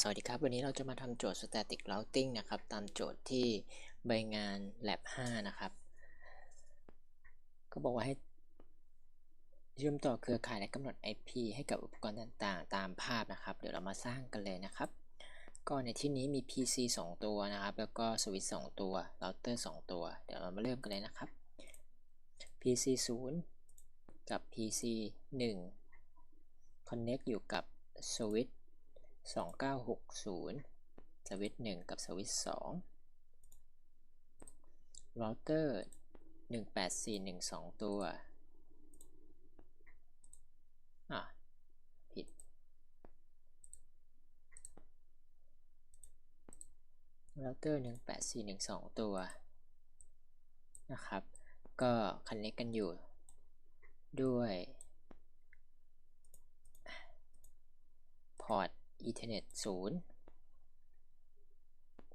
สวัสดีครับ วันนี้เราจะมาทำโจทย์ static routing นะครับ ตามโจทย์ที่ใบงาน lab 5 นะครับ ก็บอกว่าให้เชื่อมต่อเครือข่ายและกำหนด IP ให้กับอุปกรณ์ต่างๆ ตามภาพนะครับ เดี๋ยวเรามาสร้างกันเลยนะครับ ก็ในที่นี้มี PC 2 ตัวนะครับ แล้วก็สวิตช์2ตัวเราเตอร์ 2 ตัว เดี๋ยวเรามาเริ่มกันเลยนะครับ PC 0 กับ PC 1 connect อยู่กับสวิตช์ 2960 สวิตช์1กับสวิตช์2เราเตอร์ 18412ตัว อะ ผิด เราเตอร์ 18412ตัว นะครับ ก็คันเน็กกันอยู่ ด้วย พอร์ต อินเทอร์เน็ตศูนย์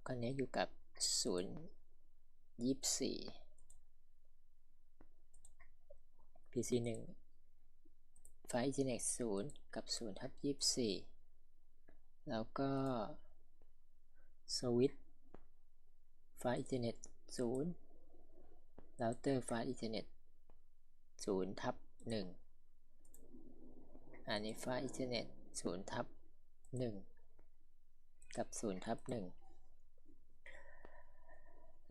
ก็เนี้ยอยู่กับศูนย์ยี่สี่ PC หนึ่งไฟล์เน็ตศูนย์กับศูนย์ทับยี่สี่แล้วก็สวิตไฟล์เน็ตศูนย์แล้วเตอร์ไฟล์เน็ตศูนย์ทับหนึ่งอันนี้ไฟล์เน็ตศูนย์ทับ 1 กับ0ทับ1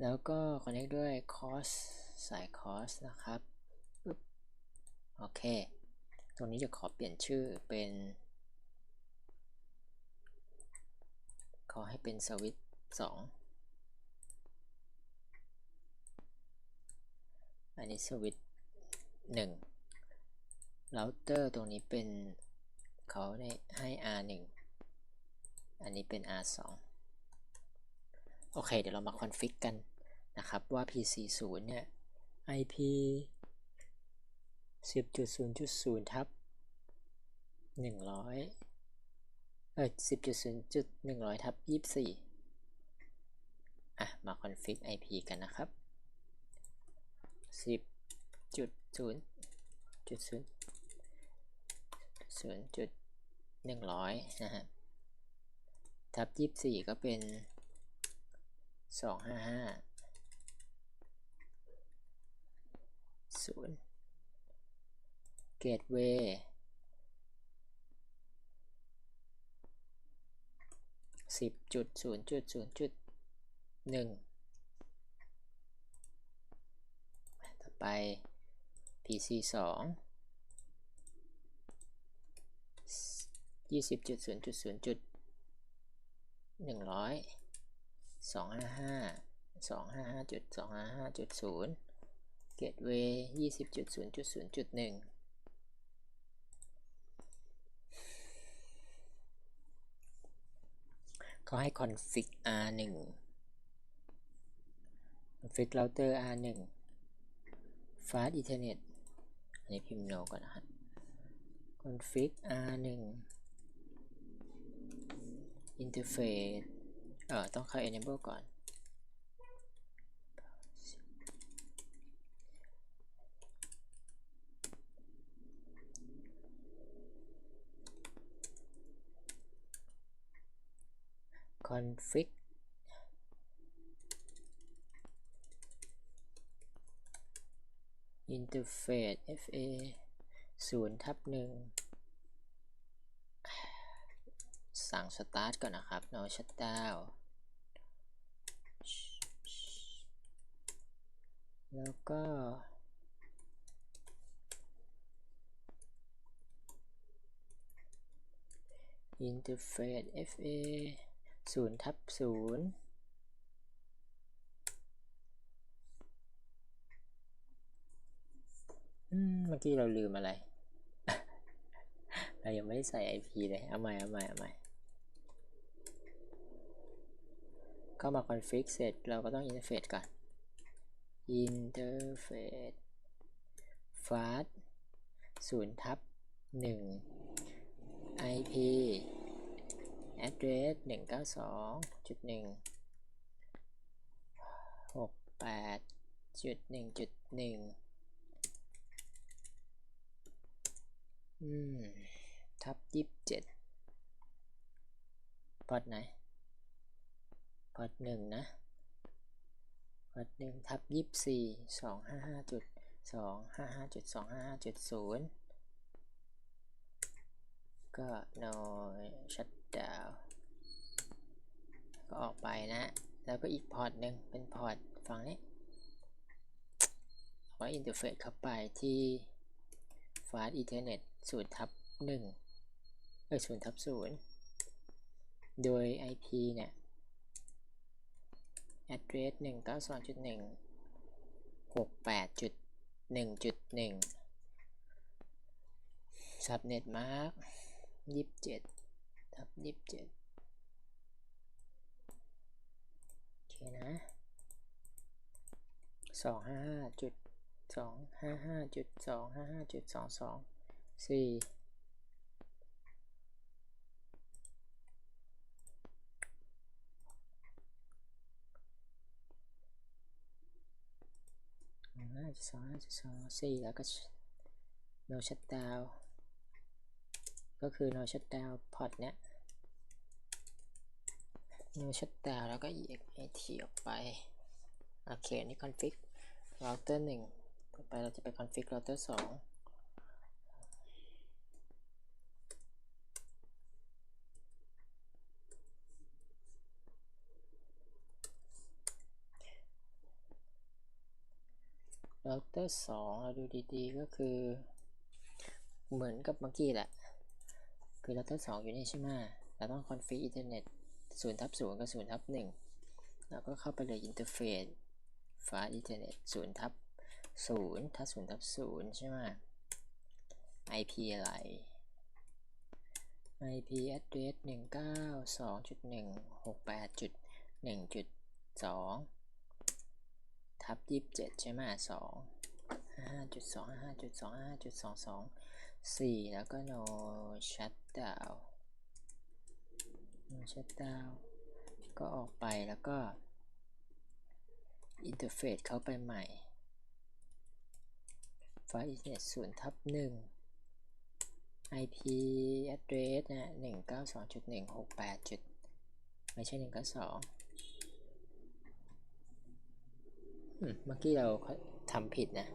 แล้วก็ connect ด้วย cos สาย cos นะครับโอเค ตรงนี้จะขอเปลี่ยนชื่อเป็น ขอให้เป็นสวิตช์2อันนี้สวิตช์1เราเตอร์ตรงนี้เป็นเขาให้ R1 อันนี้เป็น R2 โอเค เดี๋ยวเรามาคอนฟิกกันนะครับว่า PC0 เนี่ย IP 10.0.0ทับ100 เอ้ย10.0.100ทับ24 อะ มาคอนฟิก IP กันนะครับ 10.0.0 0.100 นะฮะ ทับยี่สี่ก็เป็นสองห้าห้าศูนย์เกตเวย์สิบจุดศูนย์จุดศูนย์จุดหนึ่งต่อไป PC สองยี่สิบจุดศูนย์จุดศูนย์จุด หนึ่งร้อยสองห้าห้าสองห้าห้าจุดสองห้าห้าจุดศูนย์เกตเวย์ยี่สิบจุดศูนย์จุดศูนย์จุดหนึ่งเขาให้ config r 1 config router r 1 fast ethernet อันนี้พิมพ์ no ก่อนนะครับ config r 1 interface เอ่อต้องเข้า enable ก่อน config อินเทอร์เฟซ fa 0ทับหนึ่ง สตาร์ทก่อนนะครับ no shutdown แล้วก็ interface fa 0ทับ0เมื่อกี้เราลืมอะไร เรายังไม่ได้ใส่ IP เลย เอาใหม่ เอาใหม่ เอาใหม่ เข้ามา config เสร็จเราก็ต้อง interface ก่อน interface fast 0ทับ1 IP address 192.1 68.1.1อืมทับ27พอร์ตไหนพอร์ตหนึ่งนะพอร์ตหน พอทหนึ่งทับยี่สี่สองห้าห้าจุดสองห้าห้าจุดสองห้าห้าจุดศูนย์ก็ no shutdown ก็ออกไปนะ แล้วก็อีกพอร์ตหนึ่งเป็นพอร์ตฝั่งนี้เอาไว้อินเทอร์เฟซเข้าไปที่ fast ethernet 0ทับ1เอ้ย0ทับ0โดย IP เนี่ย address 192.168.1.1 subnet mark 27ทับ27โอเคนะสองห้าห้าจุดสองห้าห้าจุดสองห้าห้าจุดสอง สองห้าจุดสองสี่แล้วก็ no shutdown ก็คือ no shutdown port เนี้ย no shutdown แล้วก็ EXIT ออกไป โอเค นี่ config router หนึ่งต่อไปเราจะไป config router เราเตอร์สองเราดูดีๆก็คือ เหมือนกับเมื่อกี้แหละ คือเราเตอร์สองอยู่นี่ใช่ไหมเราต้องคอนฟิกอินเทอร์เน็ตศูนย์ทับศูนย์กับศูนย์ทับหนึ่งเราก็เข้าไปเลยอินเทอร์เฟซไฟล์อินเทอร์เน็ตศูนย์ทับศูนย์ทับศูนย์ทับศูนย์ใช่ไหม IP อะไร IP address หนึ่งเก้าสองจุดหนึ่งหกแปดจุดหนึ่งจุดสอง ทับยี่สิบเจ็ดใช่ไหมสองห้าจุดสองห้าจุดสองห้าจุดสองสองสี่แล้วก็โนชัดดาวโนชัดดาวก็ออกไปแล้วก็อินเทอร์เฟซเข้าไปใหม่ไฟล์อินเทน็ตศูนย์ทับหนึ่ง IP address นะหนึ่งเก้าสองจุดหนึ่งหกแปดจุดไม่ใช่หนึ่งก้าสอง เมื่อกี้เราทำผิดนะ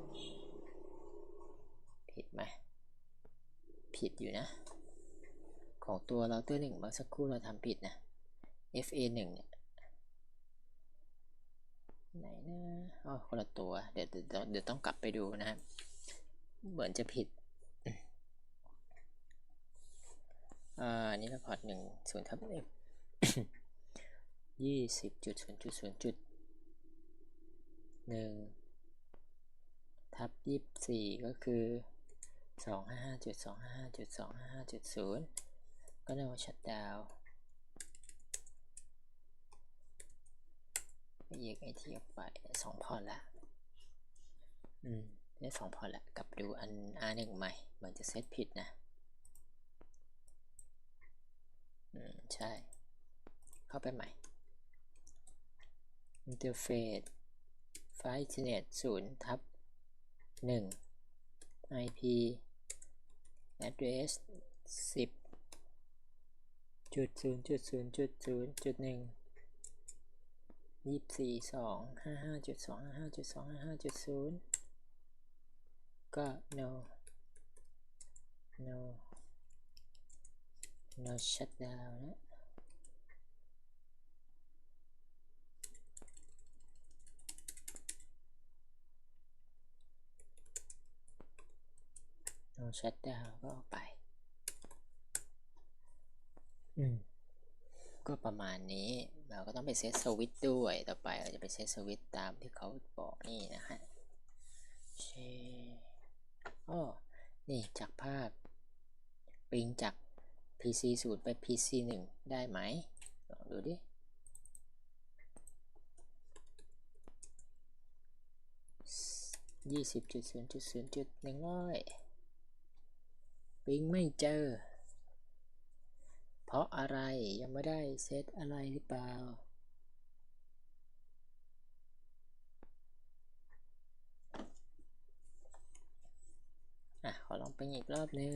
ผิดไหมผิดอยู่นะ ของตัวเราตัวหนึ่งเมื่อสักครู่เราทำผิดนะ FA 1เนี่ยไหนนะอ๋อคนละตัว เดี๋ยวเดี๋ยวเดี๋ยวต้องกลับไปดูนะครับ เหมือนจะผิดอ่าอันนี้เราพอร์ตหนึ่งศูนย์ทับเอฟยี่สิบจุดศูนย์จุดศูนย์จุด หนึ่งทับยี่สี่ก็คือสองห้าห้าจุดสองห้าห้าจุดสองห้าห้าจุดศูนย์ก็เรียกว่าชัดดาวแยกไอทีออกไปสองพอร์ตละ อืมได้สองพอร์ตละ กลับดูอัน R หนึ่งใหม่ เหมือนจะเซตผิดนะ อืม ใช่ เข้าไปใหม่ interface ไฟล์ Ethernet 0ทับ1 IP address 10จุดศูนย์จุดศูนย์จุดศูนย์จุดหนึ่งยี่สี่สองห้าห้าจุดสองห้าห้าจุดสองห้าห้าจุดศูนย์ก็ no no no shutdown นะ no shutdown ก็ออกไป อืม ก็ประมาณนี้ เราก็ต้องไปเซตสวิตช์ด้วย ต่อไปเราจะไปเซตสวิตช์ตามที่เขาบอกนี่นะฮะเชอ้อนี่จากภาพ ปิงจาก PC 0 ไป PC 1 ได้ไหม ลองดูดิยี่สิบจุดศูนย์จุดศูนย์จุดหนึ่งร้อย ปิงไม่เจอ เพราะอะไรยังไม่ได้เซตอะไรหรือเปล่า อะ ขอลองไปอีกรอบหนึ่ง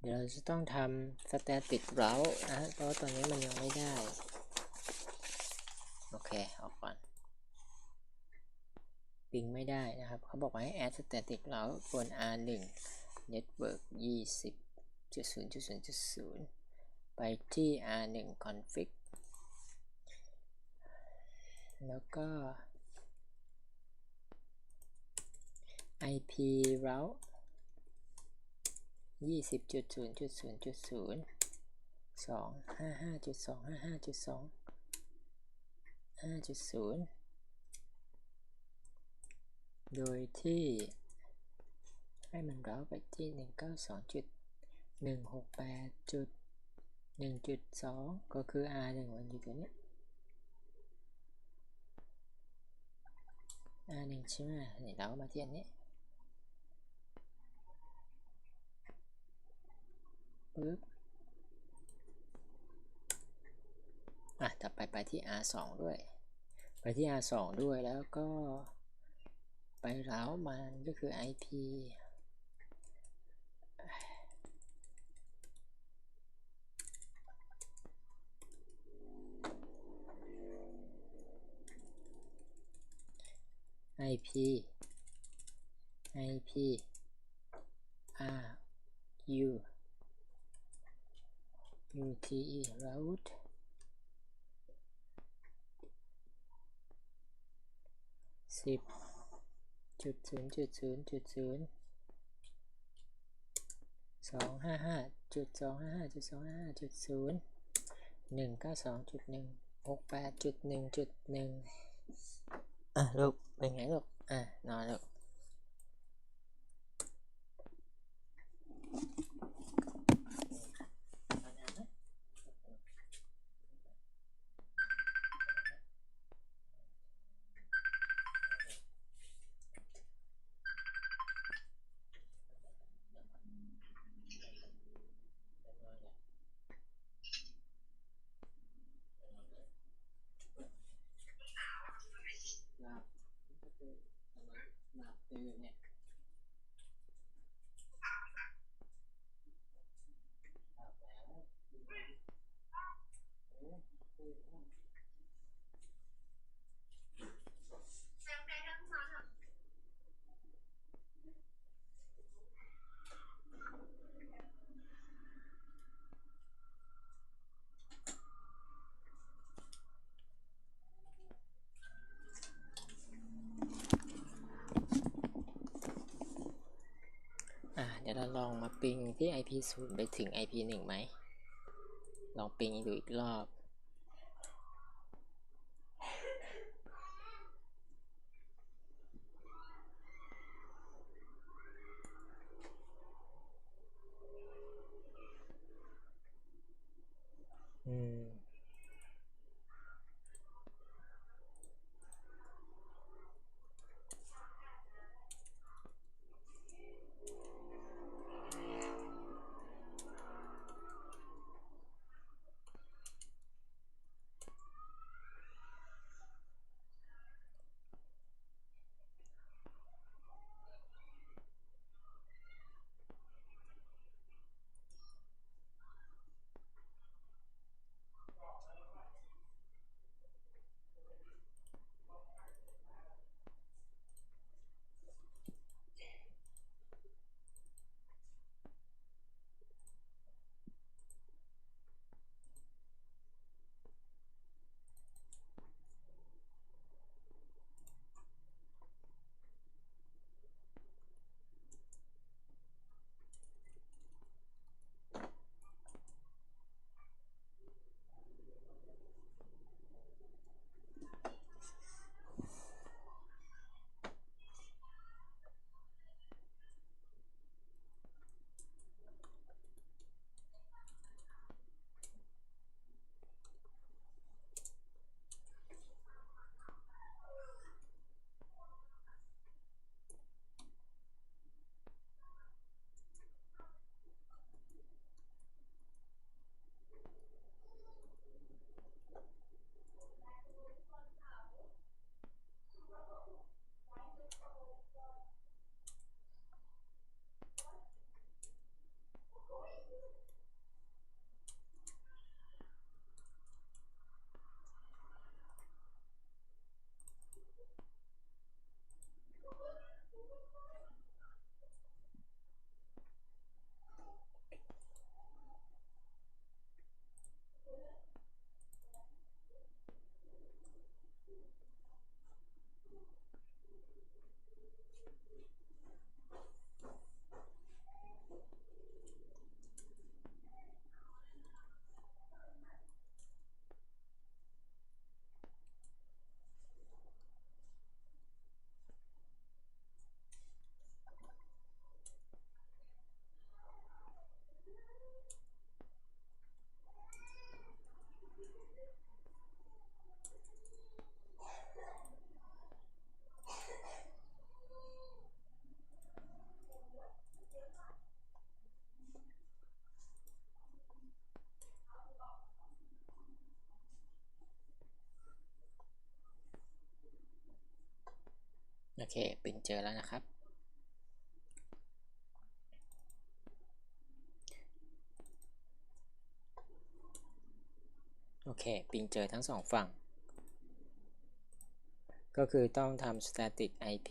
เดี๋ยวเราจะต้องทำสแตติกเรานะเพราะตอนนี้มันยังไม่ได้ เคออกก่อนปิงไม่ได้นะครับ เขาบอกว่าให้ add static route บน R1 network 20.0.0.0 ไปที่ R1 config แล้วก็ IP route ยี่สิบ จุดศูนย์จุดศูนย์จุดศูนย์สองห้าห้าจุดสองห้าห้าจุดสองห้าจุดศูนย์โดยที่ให้มันเราไปที่หนึ่งเก้าสองจุดหนึ่งหกแปดจุดหนึ่งจุดสองก็คือ R หนึ่งมันอยู่ตัวนี้ R หนึ่งใช่ไหมนี่เรามาที่อันนี้ ปึ๊บ ที่ R2 ด้วย ไปที่ R2 ด้วยแล้วก็ไปเร้ามันก็คือ IP IP IP R U UTE route สิบจุดศูนย์จุดศูนย์จุดศูนย์สองห้าห้าจุดสองห้าห้าจุดสองห้าห้าจุดศูนย์หนึ่งเก้าสองจุดหนึ่งหกแปดจุดหนึ่งจุดหนึ่งอะลูกเป็นไงลูกอะนอนลูก หลับก็คือหลับตื่นเนี่ยหลับแล้วเออตื่นแล้ว อะเดี๋ยวเราลองมาปิงที่ IP 0 ไปถึง IP 1 ไหม ลองปิงดูอีกรอบ อเคปิงเจอแล้วนะครับ โอเคปิงเจอทั้งสองฝั่ง ก็คือต้องทำ static IP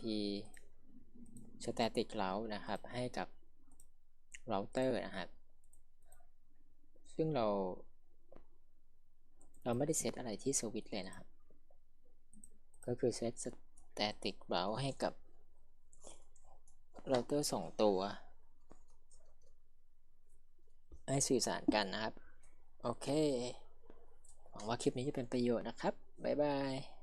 static route นะครับ ให้กับ router นะครับ ซึ่งเรา เราไม่ได้เซตอะไรที่สวิตช์เลยนะครับ ก็คือเซต static route ให้กับเราเตอร์สองตัว ให้สื่อสารกันนะครับ โอเค หวังว่าคลิปนี้จะเป็นประโยชน์นะครับ บ๊ายบาย